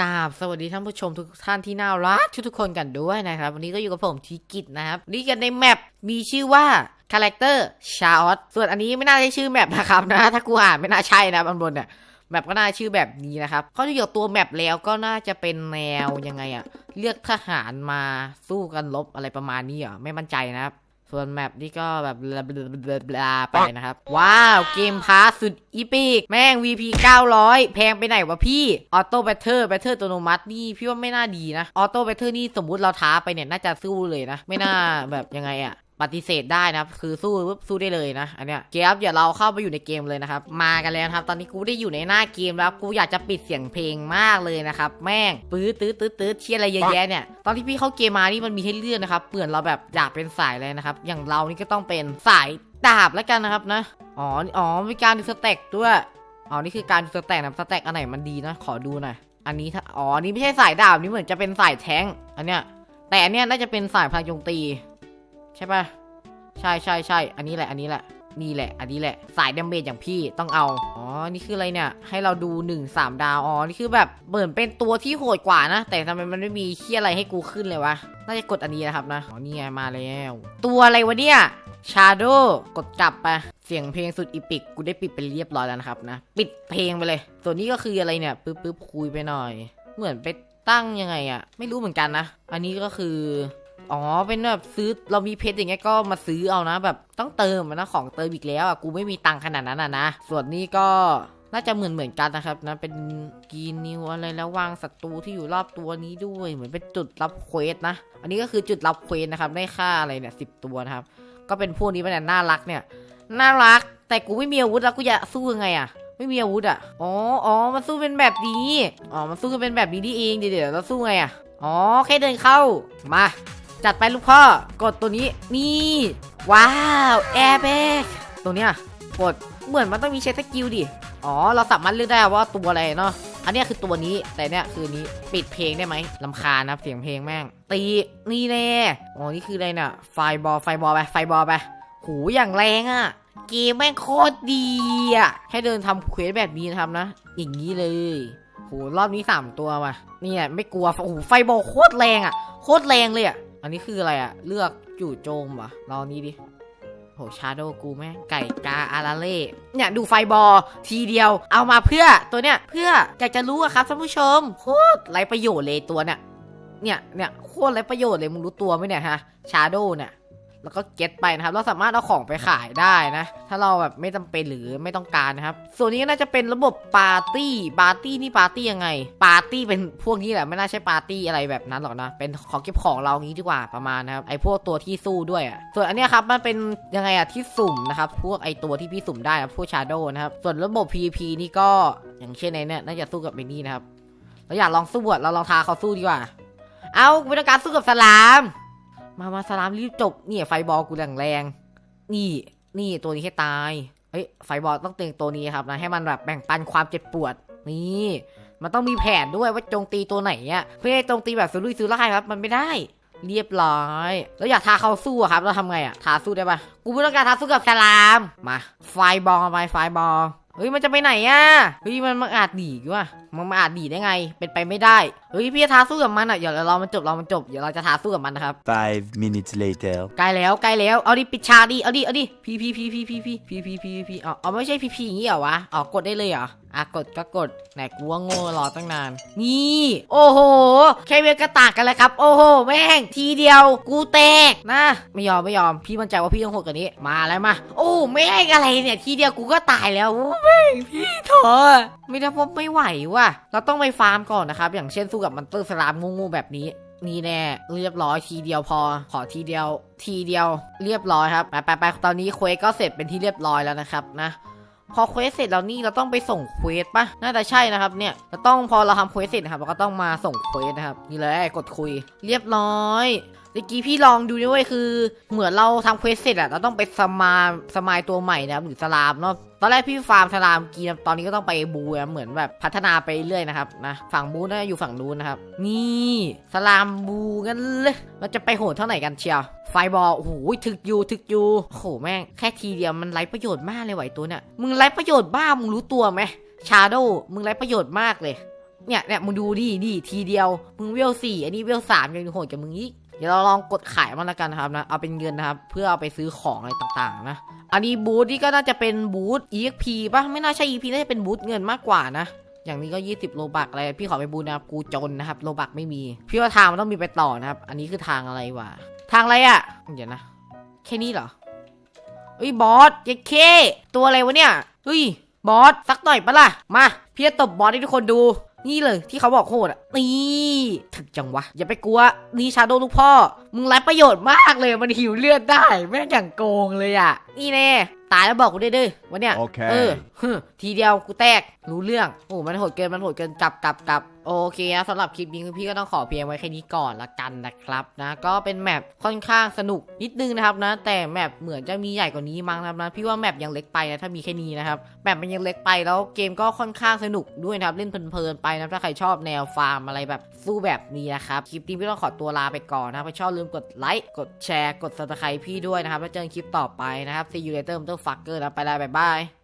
กราบสวัสดีท่านผู้ชมทุกท่านที่น่ารักทุกๆคนกันด้วยนะครับ วันนี้ก็อยู่กับผมทีกิจนะครับนี่กันในแมปมีชื่อว่าคาแรคเตอร์ชาออตส่วนอันนี้ไม่น่าใช่ชื่อแมปนะครับนะถ้ากูอ่านไม่น่าใช่นะบางบนเนี่ยแมปก็น่าชื่อแบบนี้นะครับเขาจะอยู่กับตัวแมปแล้วก็น่าจะเป็นแนวยังไงอะเลือกทหารมาสู้กันลบอะไรประมาณนี้เหรอไม่มั่นใจนะครับ ส่วนแมปนี่ก็แบบบลาไปนะครับ ว้าว เกมพาสสุดอีปีก แม่ง VP 900 แพงไปไหนวะพี่ ออโต้แบตเตอร์แบตเตอร์ตัตโนมัตินี่พี่ว่าไม่น่าดีนะ ออโต้แบตเตอร์นี่สมมุติเราท้าไปเนี่ย น่าจะสู้เลยนะ ไม่น่าแบบยังไงอะ ปฏิเสธได้นะครับ คือสู้ปุ๊บสู้ได้เลยนะ อันเนี้ยเกมเดี๋ยวเราเข้าไปอยู่ในเกมเลยนะครับ มากันแล้วครับ ตอนนี้กูได้อยู่ในหน้าเกมแล้ว กูอยากจะปิดเสียงเพลงมากเลยนะครับ แม่งปื้ดตืดตืดตืดเชียอะไรเยอะแยะเนี่ย ตอนที่พี่เข้าเกมมานี่มันมีให้เลือกนะครับเปื่อนเราแบบอยากเป็นสายเลยนะครับ อย่างเรานี่ก็ต้องเป็นสายดาบแล้วกันนะครับนะ อ๋อ อ๋อ มีการดูสเต็กด้วย อ๋อ นี่คือการดูสเต็กนะสเต็กอันไหนมันดีนะ ขอดูหน่อย อันนี้ถ้า อ๋อ นี่ไม่ใช่สายดาบ นี่เหมือนจะเป็นสายแท้งอันเนี้ย แต่อันเนี้ยน่าจะเป็นสายพลังโจมตี ใช่ปะ ใช่ใช่ใช่อันนี้แหละ อันนี้แหละ นี่แหละ อันนี้แหละ สายดาเมจอย่างพี่ต้องเอา อ๋อ นี่คืออะไรเนี่ย ให้เราดู1 3ดาว อ๋อ นี่คือแบบเหมือนเป็นตัวที่โหดกว่านะ แต่ทำไมมันไม่มีเคียอะไรให้กูขึ้นเลยวะ น่าจะกดอันนี้นะครับนะ อ๋อ นี่ไงมาแล้ว ตัวอะไรวะเนี่ยชาโดกดกลับไปเสียงเพลงสุดอีปิกกูได้ปิดไปเรียบร้อยแล้วนะครับนะ ปิดเพลงไปเลย ส่วนนี้ก็คืออะไรเนี่ยปึ๊บปึ๊บคุยไปหน่อย เหมือนไปตั้งยังไงอะไม่รู้เหมือนกันนะ อันนี้ก็คือ อ๋อ เป็นแบบซื้อเรามีเพชรอย่างเงี้ยก็มาซื้อเอานะ แบบต้องเติมนะของเติมอีกแล้วอะกูไม่มีตังค์ขนาดนั้นอะนะ ส่วนนี้ก็น่าจะเหมือนเหมือนกันนะครับนะเป็นกีนิวอะไรแล้ววางศัตรูที่อยู่รอบตัวนี้ด้วย เหมือนเป็นจุดรับเควสนะ อันนี้ก็คือจุดรับเควสนะครับได้ค่าอะไรเนี่ยสิบตัวนะครับ ก็เป็นพวกนี้เป็นน่ารักเนี่ยน่ารัก แต่กูไม่มีอาวุธแล้วกูจะสู้ยังไงอะไม่มีอาวุธอะอ๋ออ๋อมันสู้เป็นแบบนี้อ๋อมันสู้กันเป็นแบบนี้นี่เองเดี๋ยวเดี๋ยวเราสู้ไงอะอ๋อแค่เดินเข้ามา จัดไปลูกพ่อกดตัวนี้นี่ว้าวแอร์แบกตัวเนี้ยกดเหมือนมันต้องมีเชสกิลดิอ๋อเราสามารถเลือกได้ว่าตัวอะไรเนาะอันเนี้ยคือตัวนี้แต่เนี้ยคือนี้ปิดเพลงได้ไหมลำคาญนะเสียงเพลงแม่ง ตีนี่แน่อ๋อนี่คืออะไรเนี่ยไฟบอลไฟบอลไปไฟบอลไปหูอย่างแรงอะ่ะเกมแม่งโคตรดีอะ่ะให้เดินทำเควสแบบนี้นะครับนะอย่างนี้เลยโหรอบนี้สามตัวว่ะเนี่ยไม่กลัวโอ้โหไฟบอลโคตรแรงอะ่ะโคตรแรงเลยอะ อันนี้คืออะไรอะ่ะเลือกจู่โจมวะเรานี้ดิโหชาโดกูแม่งไก่กาอาราเล่เนี่ยดูไฟบอลทีเดียว เอามาเพื่อตัวเนี้ยเพื่ออยากจะรู้อะครับท่านผู้ชมโคตรไรประโยชน์เลยตัวเนี้ยเนี่ยเนี่ยโคตรไรประโยชน์เลยมึงรู้ตัวไหมเนี่ยฮะชาโดเนี่ย แล้วก็เก็ตไปนะครับ เราสามารถเอาของไปขายได้นะ ถ้าเราแบบไม่จำเป็นหรือไม่ต้องการนะครับ ส่วนนี้น่าจะเป็นระบบปาร์ตี้ปาร์ตี้นี่ปาร์ตี้ยังไง ปาร์ตี้เป็นพวกนี้แหละไม่น่าใช่ปาร์ตี้อะไรแบบนั้นหรอกนะ เป็นของเก็บของเรางี้ดีกว่าประมาณนะครับไอพวกตัวที่สู้ด้วยอะส่วนอันนี้ครับมันเป็นยังไงอะที่สุ่มนะครับพวกไอตัวที่พี่สุ่มได้นะพวกชาโดนะครับส่วนระบบ PVP นี่ก็อย่างเช่นในเนี่ยน่าจะสู้กับเบนนี่นะครับเราอยากลองสู้อะเราลองทาเขาสู้ดีกว่า เอาไม่ต้องการสู้กับสลาม มามาสลามรีบจบเนี่ยไฟบอลกูแรงแรงนี่นี่ตัวนี้ให้ตายเฮ้ยไฟบอลต้องเตียงตัวนี้ครับนะให้มันแบบแบ่งปันความเจ็บปวดนี่มันต้องมีแผนด้วยว่าโจงตีตัวไหนอะเพื่อให้โจงตีแบบสุรุ่ยสุร่ายครับ มันไม่ได้ เรียบร้อย แล้วอยากทาเขาสู้อะครับเราทำไงอะทาสู้ได้ปะกูไม่ต้องการทาสู้กับสลามมา ไฟบอลไปไฟบอล เฮ้ยมันจะไปไหนอะเฮ้ยมันมาอาจหนีวะมันมาอาจหนีได้ไง เป็นไปไม่ได้เฮ้ยพี่จะทาสู้กับมันอะเดี๋ยวเรามันจบเรามันจบเดี๋ยวเราจะทาสู้กับมันนะครับ Five minutes later. ใกล้แล้วใกล้แล้วเอาดิปิดฉากดิเอาดิเอาดิพีพีพีพีพีพีพีพีพีพีเอาเอาไม่ใช่พีพีอย่างนี้เหรอวะอ๋อกดได้เลยเหรอ อะกดก็กดไหนกูว่าโง่รอตั้งนาน นี่ โอ้โห แค่เวลกระตากกันเลยครับ โอ้โห แม่ง ทีเดียว กูแตกนะ ไม่ยอมไม่ยอม พี่มั่นใจว่าพี่ต้องโหดกว่านี้ มาแล้วมา โอ้แม่งอะไรเนี่ย ทีเดียวกูก็ตายแล้วโอ้แม่งพี่เถอะไม่ได้พบไม่ไหวว่ะ เราต้องไปฟาร์มก่อนนะครับ อย่างเช่นสู้กับมันเตอร์สลามงูๆแบบนี้นี่แน่เรียบร้อยทีเดียวพอ ขอทีเดียว ทีเดียวเรียบร้อยครับไปไปไปตอนนี้เควสก็เสร็จเป็นที่เรียบร้อยแล้วนะครับนะ พอเควสเสร็จแล้วนี่เราต้องไปส่งเควสปะน่าจะใช่นะครับเนี่ยเราต้องพอเราทำเควสเสร็จนะครับเราก็ต้องมาส่งเควสนะครับนี่เลยกดคุย เรียบร้อย เมื่อกี้พี่ลองดูนี่เว้ยคือ เหมือนเราทำเควสเสร็จอะเราต้องไปสมาสมายตัวใหม่นะครับหรือสลามเนาะตอนแรกพี่ฟาร์มสลามกีนะตอนนี้ก็ต้องไปบูนะเหมือนแบบพัฒนาไปเรื่อยนะครับนะฝั่งบูน่าจะอยู่ฝั่งนู้นนะครับ นี่สลามบูกันเลยเราจะไปโหดเท่าไหร่กันเชียวไฟบอลโอ้โหถึกอยูถึกอยูโอ้โหแม่งแค่ทีเดียวมันไร้ประโยชน์มากเลยไหวตัวเนี่ยมึงไร้ประโยชน์บ้ามึงรู้ตัวไหมชาโดมึงไร้ประโยชน์มากเลยเนี่ยเนี่ยมึงดูดิดิทีเดียว มึงเวลสี่อันนี้เวลสามยังโหดกับมึงอีก เดี๋ยวเราลองกดขายมันละกันะครับนะ เอาเป็นเงินนะครับ เพื่อเอาไปซื้อของอะไรต่างๆ นะ อันนี้บูธนี่ก็น่าจะเป็นบูธ EXP ป่ะ ไม่น่าใช่ EP น่าจะเป็นบูธเงินมากกว่านะ อย่างนี้ก็ 20 โลบักอะไร พี่ขอไปบูธนะครับ กูจนนะครับ โลบักไม่มี พี่ว่าทางมันต้องมีไปต่อนะครับ อันนี้คือทางอะไรวะ ทางอะไรอะ่ะ เดี๋ยวนะ แค่นี้เหรอเฮ้ยบอสเจ๊เค ตัวอะไรวะเนี่ยเฮ้ยบอสสักหน่อยปะล่ะ มา พี่จะตบบอสให้ทุกคนดู นี่เลยที่เขาบอกโหดอะนี่ถึกจังวะ อย่าไปกลัว นี่ชาโดลูกพ่อ มึงไร้ประโยชน์มากเลยมันหิวเลือดได้ แม่งอย่างโกงเลยอะ นี่แน่ตายแล้วบอกกูได้ด้วยวันเนี้ยโอเคเออฮึทีเดียวกูแตกรู้เรื่องโอ้มันโหดเกินมันโหดเกินกลับกลับกลับ โอเคนะสำหรับคลิปนี้คือพี่ก็ต้องขอเพียงไว้แค่นี้ก่อนละกันนะครับนะก็เป็นแมปค่อนข้างสนุกนิดนึงนะครับนะ แต่แมปเหมือนจะมีใหญ่กว่านี้มั้งนะครับนะพี่ว่าแมปยังเล็กไปนะถ้ามีแค่นี้นะครับแมปมันยังเล็กไปแล้วเกมก็ค่อนข้างสนุกด้วยนะครับเล่นเพลินๆไปนะถ้าใครชอบแนวฟาร์มอะไรแบบสู้แบบนี้นะครับคลิปนี้พี่ต้องขอตัวลาไปก่อนนะครับถ้าชอบลืมกดไลค์กดแชร์กด subscribe พี่ด้วยนะครับแล้วเจอกันคลิปต่อไปนะครับ see you later motherfucker นะไปแล้วบ๊ายบาย